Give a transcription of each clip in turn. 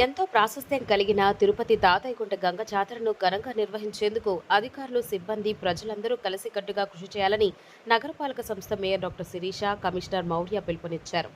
ఎంతో ప్రాశస్త్యం కలిగిన తిరుపతి తాతయ్యగుంట గంగ జాతరను ఘనంగా నిర్వహించేందుకు అధికారులు సిబ్బంది ప్రజలందరూ కలిసికట్టుగా కృషి చేయాలని నగరపాలక సంస్థ mayor doctor Sirisha commissioner Maurya పిలుపునిచ్చారు.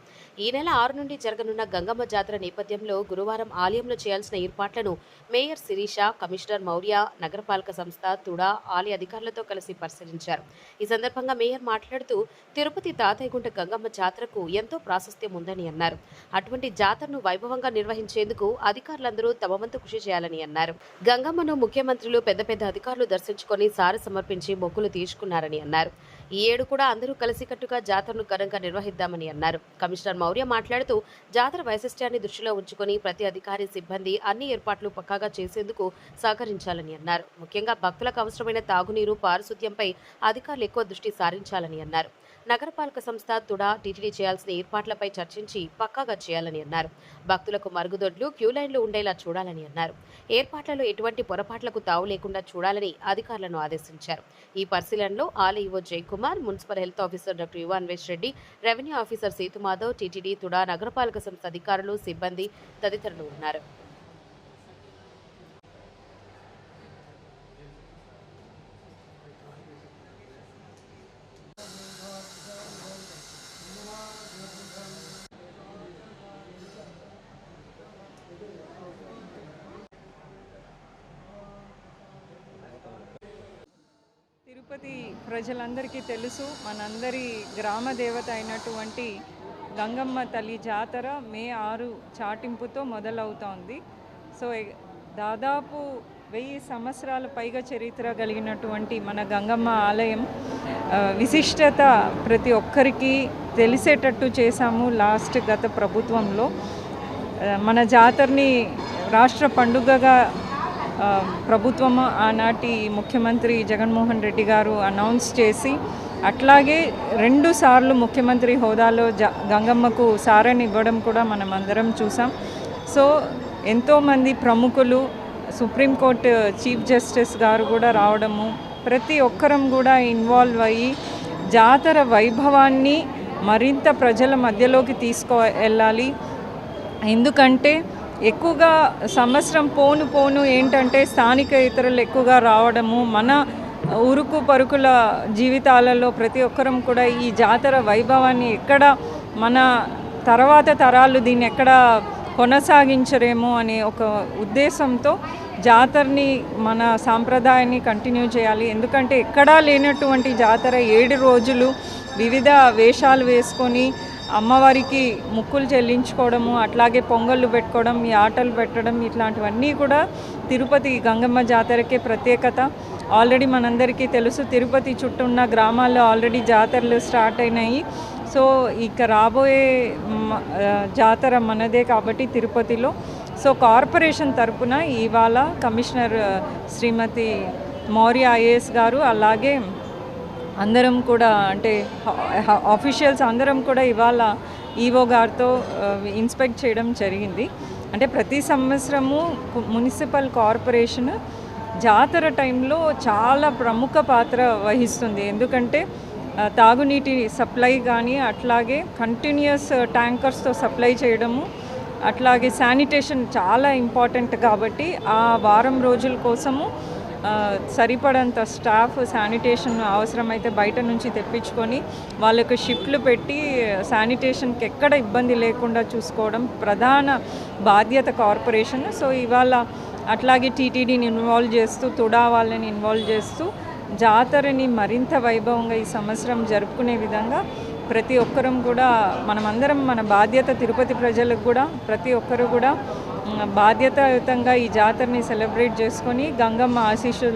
ఈ నెల ఆరు నుండి జరగనున్న గంగమ్మ జాతర నేపథ్యంలో గురువారం ఆలయంలో చేయాల్సిన ఏర్పాట్లను మేయర్ శిరీష కమిషనర్ మౌర్య నగరపాలక సంస్థ తుడా ఆలయ అధికారులతో కలిసి పరిశీలించారు. ఈ సందర్భంగా మేయర్ మాట్లాడుతూ తిరుపతి తాతయ్యగుంట గంగమ్మ జాతరకు ఎంతో ప్రాశస్త్యం ఉందని అన్నారు. అటువంటి జాతరను వైభవంగా నిర్వహించేందుకు అధికారులందరూ తమ వంతు కృషి చేయాలని అన్నారు. గంగమ్మను ముఖ్యమంత్రులు పెద్ద పెద్ద అధికారులు దర్శించుకొని సారి సమర్పించి మొక్కులు తీసుకున్నారని అన్నారు. ఈ ఏడు కూడా అందరూ కలిసికట్టుగా జాతరను ఘనంగా నిర్వహిద్దామని అన్నారు. కమిషనర్ మౌర్య మాట్లాడుతూ జాతర వైశిష్ట్యాన్ని దృష్టిలో ఉంచుకొని ప్రతి అధికారి సిబ్బంది అన్ని ఏర్పాట్లు పక్కాగా చేసేందుకు సహకరించాలని అన్నారు. ముఖ్యంగా భక్తులకు అవసరమైన తాగునీరు పారిశుద్ధ్యంపై అధికారులు ఎక్కువ దృష్టి సారించాలని అన్నారు. నగరపాలక సంస్థ తుడా టీటీడీ చేయాల్సిన ఏర్పాట్లపై చర్చించి పక్కాగా చేయాలని అన్నారు. భక్తులకు మరుగుదొడ్లు క్యూ లైన్లు ఉండేలా చూడాలని అన్నారు. ఏర్పాట్లలో ఎటువంటి పొరపాట్లకు తావు లేకుండా చూడాలని అధికారులను ఆదేశించారు. ఈ పరిశీలనలో ఆలయో Jayakumar municipal health officer doctor Yuvanvesh Reddy revenue officer Sethumadhav TTD TUDA నగరపాలక సంస్థ అధికారులు సిబ్బంది తదితరులు ఉన్నారు. తిరుపతి ప్రజలందరికీ తెలుసు మనందరి గ్రామ దేవత అయినటువంటి గంగమ్మ తల్లి జాతర మే ఆరు చాటింపుతో మొదలవుతోంది. సో దాదాపు వెయ్యి సంవత్సరాల పైగా చరిత్ర కలిగినటువంటి మన గంగమ్మ ఆలయం విశిష్టత ప్రతి ఒక్కరికి తెలిసేటట్టు చేశాము లాస్ట్ గత ప్రభుత్వంలో. మన జాతరని రాష్ట్ర పండుగగా ప్రభుత్వం ఆనాటి ముఖ్యమంత్రి జగన్మోహన్ రెడ్డి గారు అనౌన్స్ చేసి అట్లాగే రెండు సార్లు ముఖ్యమంత్రి హోదాలో జ గంగమ్మకు సారని ఇవ్వడం కూడా మనం అందరం చూసాం. సో ఎంతోమంది ప్రముఖులు సుప్రీంకోర్టు చీఫ్ జస్టిస్ గారు కూడా రావడము ప్రతి ఒక్కరం కూడా ఇన్వాల్వ్ అయ్యి జాతర వైభవాన్ని మరింత ప్రజల మధ్యలోకి తీసుకు వెళ్ళాలి ఎందుకంటే ఎక్కువగా సంవత్సరం పోను పోను ఏంటంటే స్థానిక ఇతరులు ఎక్కువగా రావడము మన ఉరుకు పరుకుల జీవితాలలో ప్రతి ఒక్కరం కూడా ఈ జాతర వైభవాన్ని ఎక్కడ మన తర్వాత తరాలు దీన్ని ఎక్కడ కొనసాగించరేమో అనే ఒక ఉద్దేశంతో జాతరని మన సాంప్రదాయాన్ని కంటిన్యూ చేయాలి. ఎందుకంటే ఎక్కడా లేనటువంటి జాతర ఏడు రోజులు వివిధ వేషాలు వేసుకొని అమ్మవారికి ముక్కులు చెల్లించుకోవడము అట్లాగే పొంగళ్ళు పెట్టుకోవడం ఈ ఆటలు పెట్టడం ఇట్లాంటివన్నీ కూడా తిరుపతి గంగమ్మ జాతరకే ప్రత్యేకత. ఆల్రెడీ మనందరికీ తెలుసు తిరుపతి చుట్టూ ఉన్న గ్రామాల్లో ఆల్రెడీ జాతరలు స్టార్ట్ అయినాయి. సో ఇక రాబోయే జాతర మనదే కాబట్టి తిరుపతిలో. సో కార్పొరేషన్ తరపున ఇవాళ కమిషనర్ శ్రీమతి మౌర్య ఐఏఎస్ గారు అలాగే అందరం కూడా అంటే ఆఫీషియల్స్ అందరం కూడా ఇవాళ ఈవో గారితో ఇన్స్పెక్ట్ చేయడం జరిగింది. అంటే ప్రతి సంవత్సరము మున్సిపల్ కార్పొరేషన్ జాతర టైంలో చాలా ప్రముఖ పాత్ర వహిస్తుంది. ఎందుకంటే తాగునీటి సప్లై కానీ అట్లాగే కంటిన్యూస్ ట్యాంకర్స్తో సప్లై చేయడము అట్లాగే శానిటేషన్ చాలా ఇంపార్టెంట్ కాబట్టి ఆ వారం రోజుల కోసము సరిపడంత స్టాఫ్ శానిటేషన్ అవసరమైతే బయట నుంచి తెప్పించుకొని వాళ్ళకు షిఫ్ట్లు పెట్టి శానిటేషన్కి ఎక్కడ ఇబ్బంది లేకుండా చూసుకోవడం ప్రధాన బాధ్యత కార్పొరేషన్. సో ఇవాళ అట్లాగే టీటీడీని ఇన్వాల్వ్ చేస్తూ తుడా వాళ్ళని ఇన్వాల్వ్ చేస్తూ జాతరని మరింత వైభవంగా ఈ సంవత్సరం జరుపుకునే విధంగా ప్రతి ఒక్కరం కూడా మనమందరం మన బాధ్యత తిరుపతి ప్రజలకు కూడా ప్రతి ఒక్కరు కూడా బాధ్యతాయుతంగా ఈ జాతరని సెలబ్రేట్ చేసుకొని గంగమ్మ ఆశీస్సులు